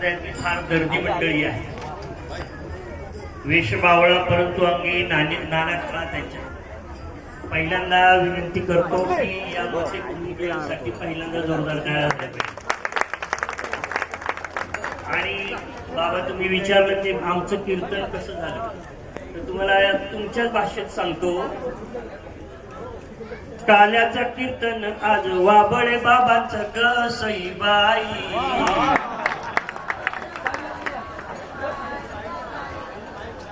संप्रदायातली फार गर्दी मंडळी आहे. वेश बावळा परंतु अंगी नाणे नाना कळा त्यांच्या. पहिल्यांदा विनंती करतो की या गोष्टी कुटुंबियांसाठी पहिल्यांदा जोरदार टाळ्या वाजल्या आणि बाबा तुम्ही विचारलं ते आमचं कीर्तन कसं झालं? तर तुम्हाला तुमच्याच भाषेत सांगतो. काल्याचं कीर्तन आज वाबळे बाबांचं ग सईबाई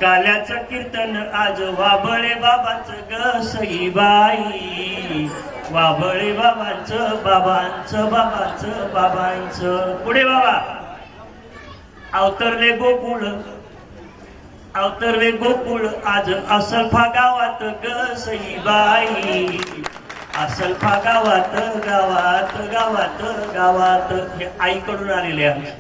काल्याचं कीर्तन आज वाबळे बाबाचं ग सईबाई. वाबळे बाबांचं बाबांचं बाबांचं बाबांचं. पुढे बाबा. अवतरले गोकुळ. अवतरले गोकुळ आज असल्फा गावात ग सईबाई. असलफा गावात गावात गावात गावात. हे आईकडून आलेले आहे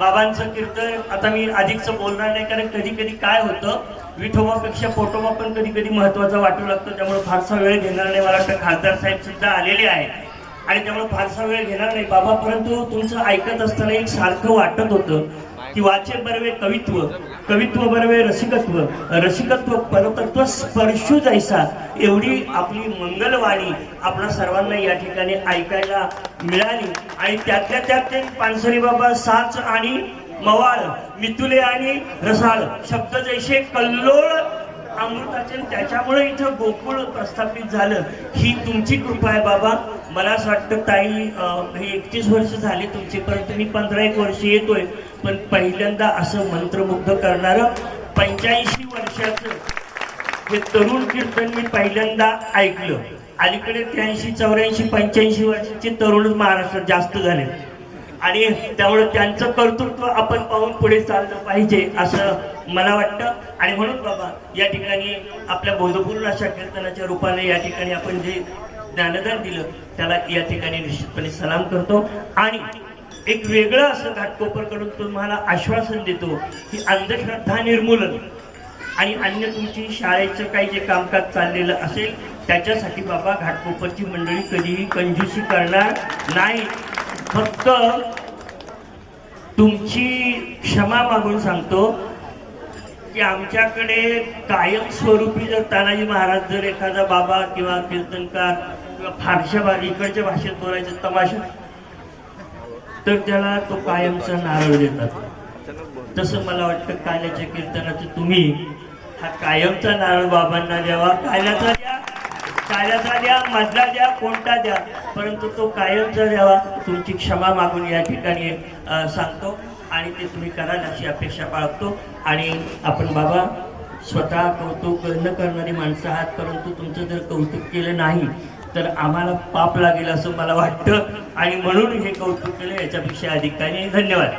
बाबांचं कीर्तन आता मी अधिकच बोलणार नाही कारण कधी कधी काय होतं विठोबापेक्षा पोटोबा पण कधी कधी महत्त्वाचा वाटू लागतो त्यामुळे फारसा वेळ घेणार नाही. मला वाटतं खासदार साहेब सुद्धा आलेले आहे आणि त्यामुळे फारसा वेळ घेणार नाही. बाबा परंतु तुमचं ऐकत असताना एक सारखं वाटत होतं. की वाचन बरवे कवित्व कवित्व बरवे रसिकत्व रसिकत्व परतत्व स्पर्शू जैसा एवढी आपली मंगलवाणी आपल्या सर्वांना या ठिकाणी ऐकायला मिळाली. आणि त्यातल्या त्यात ते पानसरी बाबा साच आणि मवाळ मितुले आणि रसाळ शब्द जैसे कल्लोळ अमृताचे त्याच्यामुळे इथं गोकुळ प्रस्थापित झालं. ही तुमची कृपा आहे बाबा. मला असं वाटतं ताई हे एकतीस वर्ष झाली तुमची परंतु मी पंधरा एक वर्ष येतोय. पण पहिल्यांदा असं मंत्रमुग्ध करणारं पंच्याऐंशी वर्षाचं हे तरुण कीर्तन मी पहिल्यांदा ऐकलं. अलीकडे त्र्याऐंशी चौऱ्याऐंशी पंच्याऐंशी वर्षाचे तरुण महाराष्ट्रात जास्त झाले. आणि त्यामुळे त्यांचं कर्तृत्व आपण पाहून पुढे चाललं पाहिजे असं मला वाटतं. आणि म्हणून बाबा या ठिकाणी आपल्या बोधपूर्ण अशा कीर्तनाच्या रूपाने या ठिकाणी आपण जे ज्ञानदान दिलं त्याला या ठिकाणी निश्चितपणे सलाम करतो. आणि एक वेगळं असं घाटकोपर करून तुम्हाला आश्वासन देतो की अंधश्रद्धा निर्मूलन आणि अन्य तुमची शाळेचं काही जे कामकाज चाललेलं असेल त्याच्यासाठी बाबा घाटकोपरची मंडळी कधीही कंजूसी करणार नाही. फक्त तुमची क्षमा मागून सांगतो की आमच्याकडे कायम स्वरूपी जर तानाजी महाराज जर एखादा बाबा किंवा कीर्तनकार किंवा फारशा भा इकडच्या भाषेत बोलायचं तमाशा तर त्याला तो कायमचा नारळ देतात. तसं मला वाटतं काल्याच्या कीर्तनाचं तुम्ही हा कायमचा नारळ बाबांना द्यावा काल्याचा द्या. काल्याचा द्या मधला द्या कोणता द्या. परंतु तो कायमचा द्यावा तुमची क्षमा मागून या ठिकाणी सांगतो आणि ते तुम्ही कराल अशी अपेक्षा बाळगतो. आणि आपण बाबा स्वतः कौतुक न करणारी माणसं आहात परंतु तुमचं जर कौतुक केलं नाही तर आम्हाला पाप लागेल असं मला वाटतं. आणि म्हणून हे कौतुक केलं याच्यापेक्षा अधिक काही धन्यवाद.